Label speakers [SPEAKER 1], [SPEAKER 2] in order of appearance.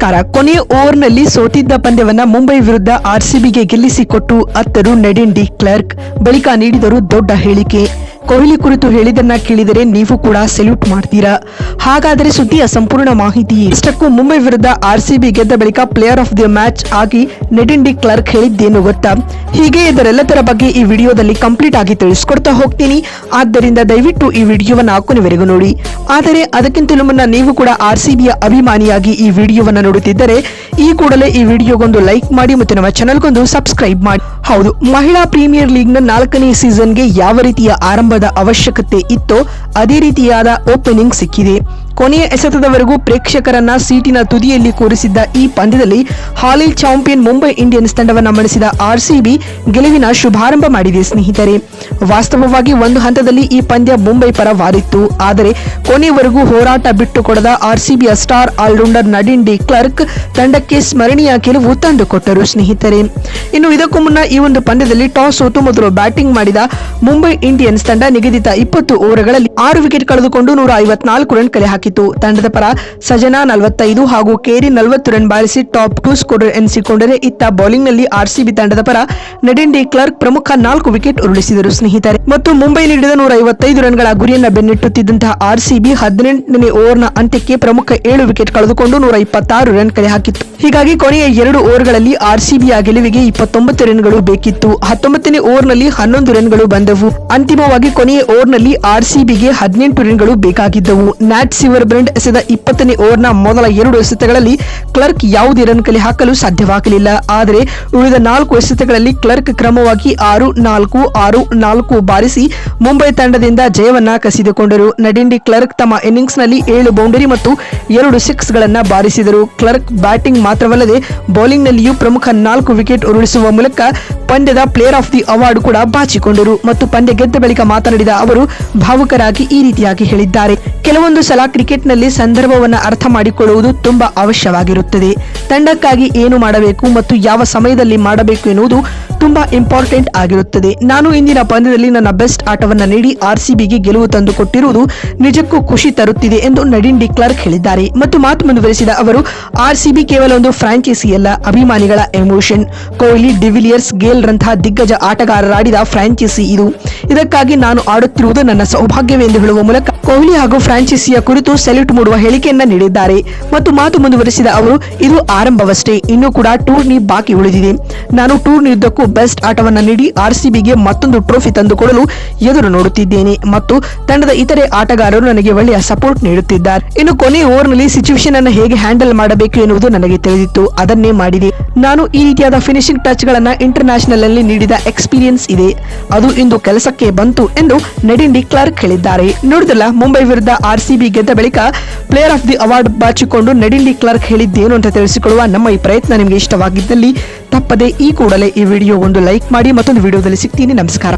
[SPEAKER 1] ನಮಸ್ಕಾರ ಕೊನೆಯ ಓವರ್ನಲ್ಲಿ ಸೋತಿದ್ದ ಪಂದ್ಯವನ್ನ ಮುಂಬೈ ವಿರುದ್ಧ ಆರ್ಸಿಬಿಗೆ ಗೆಲ್ಲಿಸಿಕೊಟ್ಟು ಅತ್ತರು ನೆಡಿನ್ ಡಿ ಕ್ಲರ್ಕ್ ಬಳಿಕ ನೀಡಿದರು ದೊಡ್ಡ ಹೇಳಿಕೆ. ಕೊಹ್ಲಿ ಕುರಿತು ಹೇಳಿದನ್ನ ಕೇಳಿದರೆ ನೀವು ಕೂಡ ಸೆಲ್ಯೂಟ್ ಮಾಡ್ತೀರಾ? ಹಾಗಾದರೆ ಸುದ್ದಿಯ ಸಂಪೂರ್ಣ ಮಾಹಿತಿ. ಇಷ್ಟಕ್ಕೂ ಮುಂಬೈ ವಿರುದ್ಧ ಆರ್ಸಿಬಿ ಗೆದ್ದ ಬಳಿಕ ಪ್ಲೇಯರ್ ಆಫ್ ದಿ ಮ್ಯಾಚ್ ಆಗಿ ನೆಡಿನ್ ಡಿ ಕ್ಲರ್ಕ್ ಹೇಳಿದ್ದೇನು ಗೊತ್ತಾ? ಹೀಗೆ ಇದರೆಲ್ಲದರ ಬಗ್ಗೆ ಈ ವಿಡಿಯೋದಲ್ಲಿ ಕಂಪ್ಲೀಟ್ ಆಗಿ ತಿಳಿಸ್ಕೊಡ್ತಾ ಹೋಗ್ತೀನಿ. ಆದ್ದರಿಂದ ದಯವಿಟ್ಟು ಈ ವಿಡಿಯೋವನ್ನ ಕೊನೆವರೆಗೂ ನೋಡಿ. ಆದರೆ ಅದಕ್ಕಿಂತಲೂ ಮುನ್ನ ನೀವು ಕೂಡ ಆರ್ ಸಿ ಅಭಿಮಾನಿಯಾಗಿ ಈ ವಿಡಿಯೋವನ್ನ ನೋಡುತ್ತಿದ್ದರೆ ಈ ಕೂಡಲೇ ಈ ವಿಡಿಯೋಗೊಂದು ಲೈಕ್ ಮಾಡಿ ಮತ್ತು ನಮ್ಮ ಚಾನಲ್ಗೊಂದು ಸಬ್ಸ್ಕ್ರೈಬ್ ಮಾಡಿ. ಹೌದು, ಮಹಿಳಾ ಪ್ರೀಮಿಯರ್ ಲೀಗ್ನ ನಾಲ್ಕನೇ ಸೀಸನ್ಗೆ ಯಾವ ರೀತಿಯ ಆರಂಭದ ಅವಶ್ಯಕತೆ ಇತ್ತೋ, ಅದೇ ರೀತಿಯಾದ ಓಪನಿಂಗ್ ಸಿಕ್ಕಿದೆ. ಕೊನೆಯ ಎಸೆತದವರೆಗೂ ಪ್ರೇಕ್ಷಕರನ್ನ ಸೀಟಿನ ತುದಿಯಲ್ಲಿ ಕೂರಿಸಿದ್ದ ಈ ಪಂದ್ಯದಲ್ಲಿ ಹಾಲಿ ಚಾಂಪಿಯನ್ ಮುಂಬೈ ಇಂಡಿಯನ್ಸ್ ತಂಡವನ್ನು ಮಣಿಸಿದ ಆರ್ಸಿಬಿ ಗೆಲುವಿನ ಶುಭಾರಂಭ ಮಾಡಿದೆ ಸ್ನೇಹಿತರೆ. ವಾಸ್ತವವಾಗಿ ಒಂದು ಹಂತದಲ್ಲಿ ಈ ಪಂದ್ಯ ಮುಂಬೈ ಪರವಾರಿತ್ತು ಆದರೆ ಕೊನೆಯವರೆಗೂ ಹೋರಾಟ ಬಿಟ್ಟುಕೊಡದ ಆರ್ಸಿಬಿಯ star allrounder Nadine de Klerk ತಂಡಕ್ಕೆ ಸ್ಮರಣೀಯ ಗೆಲುವು ತಂದುಕೊಟ್ಟರು ಸ್ನೇಹಿತರೆ. ಇನ್ನು ಇದಕ್ಕೂ ಮುನ್ನ ಈ ಒಂದು ಪಂದ್ಯದಲ್ಲಿ ಟಾಸ್ ಸೋತು ಮೊದಲು ಬ್ಯಾಟಿಂಗ್ ಮಾಡಿದ ಮುಂಬೈ ಇಂಡಿಯನ್ಸ್ ತಂಡ ನಿಗದಿತ ಇಪ್ಪತ್ತು ಓವರ್ಗಳಲ್ಲಿ ಆರು ವಿಕೆಟ್ ಕಳೆದುಕೊಂಡು ನೂರ ಐವತ್ನಾಲ್ಕು ರನ್ ಕಲೆ ಹಾಕಿತು ತಂಡದ ಪರ ಸಜನಾ ನಲವತ್ತೈದು ಹಾಗೂ ಕೇರಿ ನಲವತ್ತು ರನ್ ಬಾರಿಸಿ ಟಾಪ್ ಟೂ ಸ್ಕೋರರ್ ಎನಿಸಿಕೊಂಡರೆ ಇತ್ತ ಬೌಲಿಂಗ್ನಲ್ಲಿ ಆರ್ಸಿಬಿ ತಂಡದ ಪರ ನಡಿನ್ ಡಿ ಕ್ಲರ್ಕ್ ಪ್ರಮುಖ ನಾಲ್ಕು ವಿಕೆಟ್ ಉರುಳಿಸಿದರು. ಸ್ನೇಹಿತರೆ, ಮತ್ತು ಮುಂಬೈ ನೀಡಿದ ನೂರ ಐವತ್ತೈದು ರನ್ಗಳ ಗುರಿಯನ್ನು ಬೆನ್ನಿಟ್ಟುತ್ತಿದ್ದಂತಹ ಆರ್ಸಿಬಿ ಹದಿನೆಂಟನೇ ಓವರ್ನ ಅಂತ್ಯಕ್ಕೆ ಪ್ರಮುಖ ಏಳು ವಿಕೆಟ್ ಕಳೆದುಕೊಂಡು ನೂರ ಇಪ್ಪತ್ತಾರು ರನ್ ಕಲೆ ಹಾಕಿತ್ತು. ಹೀಗಾಗಿ ಕೊನೆಯ ಎರಡು ಓವರ್ಗಳಲ್ಲಿ ಆರ್ಸಿಬಿಯ ಗೆಲುವಿಗೆ ಇಪ್ಪತ್ತೊಂಬತ್ತು ರನ್ಗಳು ಬೇಕಿತ್ತು. ಹತ್ತೊಂಬತ್ತನೇ ಓವರ್ನಲ್ಲಿ ಹನ್ನೊಂದು ರನ್ಗಳು ಬಂದವು. ಅಂತಿಮವಾಗಿ ಕೊನೆಯ ಓವರ್ನಲ್ಲಿ ಆರ್ಸಿಬಿಗೆ ಹದಿನೆಂಟು ರನ್ಗಳು ಬೇಕಾಗಿದ್ದವು. ನ್ಯಾಟ್ ಸಿವರ್ ಬ್ರೆಂಡ್ ಎಸೆದ ಇಪ್ಪತ್ತನೇ ಓವರ್ನ ಮೊದಲ ಎರಡು ಎಸೆತಗಳಲ್ಲಿ ಕ್ಲರ್ಕ್ ಯಾವುದೇ ರನ್ ಕಲೆ ಹಾಕಲು ಸಾಧ್ಯವಾಗಲಿಲ್ಲ. ಆದರೆ ಉಳಿದ ನಾಲ್ಕು ಎಸೆತಗಳಲ್ಲಿ ಕ್ಲರ್ಕ್ ಕ್ರಮವಾಗಿ ಆರು, ನಾಲ್ಕು ಆರು, ನಾಲ್ಕು ಬಾರಿಸಿ ಮುಂಬೈ ತಂಡದಿಂದ ಜಯವನ್ನ ಕಸಿದುಕೊಂಡರು. ನಡಿಂಡಿ ಕ್ಲರ್ಕ್ ತಮ್ಮ ಇನ್ನಿಂಗ್ಸ್ನಲ್ಲಿ ಏಳು ಬೌಂಡರಿ ಮತ್ತು ಎರಡು ಸಿಕ್ಸ್ ಗಳನ್ನ ಬಾರಿಸಿದರು. ಕ್ಲರ್ಕ್ ಬ್ಯಾಟಿಂಗ್ ಮಾತ್ರವಲ್ಲದೆ ಬೌಲಿಂಗ್ನಲ್ಲಿಯೂ ಪ್ರಮುಖ ನಾಲ್ಕು ವಿಕೆಟ್ ಉರುಳಿಸುವ ಮೂಲಕ ಪಂದ್ಯದ ಪ್ಲೇಯರ್ ಆಫ್ ದಿ ಅವಾರ್ಡ್ ಕೂಡ ಬಾಚಿಕೊಂಡರು ಮತ್ತು ಪಂದ್ಯ ಗೆದ್ದ ಬಳಿಕ ಮಾತನಾಡಿದ ಅವರು, ಭಾವುಕರಾಗಿ ಈ ರೀತಿಯಾಗಿ ಹೇಳಿದ್ದಾರೆ. ಕೆಲವೊಂದು ಸಲ ಕ್ರಿಕೆಟ್ನಲ್ಲಿ ಸಂದರ್ಭವನ್ನ ಅರ್ಥ ಮಾಡಿಕೊಳ್ಳುವುದು ತುಂಬಾ ಅವಶ್ಯವಾಗಿರುತ್ತದೆ. ತಂಡಕ್ಕಾಗಿ ಏನು ಮಾಡಬೇಕು ಮತ್ತು ಯಾವ ಸಮಯದಲ್ಲಿ ಮಾಡಬೇಕು ಎನ್ನುವುದು ತುಂಬಾ ಇಂಪಾರ್ಟೆಂಟ್ ಆಗಿರುತ್ತದೆ. ನಾನು ಇಂದಿನ ಪಂದ್ಯದಲ್ಲಿ ನನ್ನ ಬೆಸ್ಟ್ ಆಟವನ್ನು ನೀಡಿ ಆರ್ಸಿಬಿಗೆ ಗೆಲುವು ತಂದುಕೊಟ್ಟಿರುವುದು ನಿಜಕ್ಕೂ ಖುಷಿ ತರುತ್ತಿದೆ ಎಂದು ನಡಿನ್ ಡಿ ಕ್ಲರ್ಕ್ ಹೇಳಿದ್ದಾರೆ. ಮತ್ತು ಮಾತು ಮುಂದುವರೆಸಿದ ಅವರು, ಆರ್ಸಿಬಿ ಕೇವಲ ಒಂದು ಫ್ರಾಂಚೈಸಿ ಅಲ್ಲ ಅಭಿಮಾನಿಗಳ emotion. Kohli, de Villiers Gayle ರಂತಹ ದಿಗ್ಗಜ ಆಟಗಾರರಾಡಿದ ಫ್ರಾಂಚೈಸಿ ಇದು. ಇದಕ್ಕಾಗಿ ನಾನು ಆಡುತ್ತಿರುವುದು ನನ್ನ ಸೌಭಾಗ್ಯವೆಂದು ಹೇಳುವ ಮೂಲಕ ಕೊಹ್ಲಿ ಹಾಗೂ ಫ್ರಾಂಚೈಸಿಯ ಕುರಿತು ಸೆಲ್ಯೂಟ್ ಮೂಡುವ ಹೇಳಿಕೆಯನ್ನ ನೀಡಿದ್ದಾರೆ. ಮತ್ತು ಮಾತು ಮುಂದುವರೆಸಿದ ಅವರು, ಇದು ಆರಂಭವಷ್ಟೇ. ಇನ್ನೂ ಕೂಡ ಟೂರ್ನಿ ಬಾಕಿ ಉಳಿದಿದೆ. ನಾನು ಟೂರ್ನಿಯುದ್ದಕ್ಕೂ ಬೆಸ್ಟ್ ಆಟವನ್ನು ನೀಡಿ ಆರ್ಸಿಬಿಗೆ ಮತ್ತೊಂದು ಟ್ರೋಫಿ ತಂದುಕೊಡಲು ಎದುರು ನೋಡುತ್ತಿದ್ದೇನೆ ಮತ್ತು ತಂಡದ ಇತರೆ ಆಟಗಾರರು ನನಗೆ ಒಳ್ಳೆಯ ಸಪೋರ್ಟ್ ನೀಡುತ್ತಿದ್ದಾರೆ. ಇನ್ನು ಕೊನೆಯ ಓವರ್ನಲ್ಲಿ ಸಿಚುವೇಶನ್ ಅನ್ನು ಹೇಗೆ ಹ್ಯಾಂಡಲ್ ಮಾಡಬೇಕು ಎನ್ನುವುದು ನನಗೆ ತಿಳಿದಿತ್ತು. ಅದನ್ನೇ ಮಾಡಿದೆ. ನಾನು ಈ ರೀತಿಯಾದ ಫಿನಿಶಿಂಗ್ ಟಚ್ ಗಳನ್ನ ಇಂಟರ್ನ್ಯಾಷನಲ್ ಅಲ್ಲಿ ನೀಡಿದ ಎಕ್ಸ್ಪೀರಿಯನ್ಸ್ ಇದೆ. ಅದು ಇಂದು ಕೆಲಸಕ್ಕೆ ಬಂತು ಎಂದು ನಡಿನ್ ಡಿ ಕ್ಲಾರ್ಕ್ ಹೇಳಿದ್ದಾರೆ. ನೋಡಿದಲ್ಲ ಮುಂಬೈ ವಿರುದ್ಧ ಆರ್ಸಿಬಿ ಗೆದ್ದ ಬಳಿಕ ಪ್ಲೇಯರ್ ಆಫ್ ದಿ ಅವಾರ್ಡ್ ಬಾಚಿಕೊಂಡು ನಡಿನ್ ಡಿ ಕ್ಲಾರ್ಕ್ ಹೇಳಿದ್ದೇನು ಅಂತ ತಿಳಿಸಿಕೊಳ್ಳುವ ನಮ್ಮ ಈ ಪ್ರಯತ್ನ ನಿಮಗೆ ಇಷ್ಟವಾಗಿದ್ದಲ್ಲಿ ತಪ್ಪದೆ ಈ ಕೂಡಲೇ ಈ ವಿಡಿಯೋ ಒಂದು ಲೈಕ್ ಮಾಡಿ ಮತ್ತೊಂದು ವಿಡಿಯೋದಲ್ಲಿ ಸಿಗ್ತೀನಿ. ನಮಸ್ಕಾರ.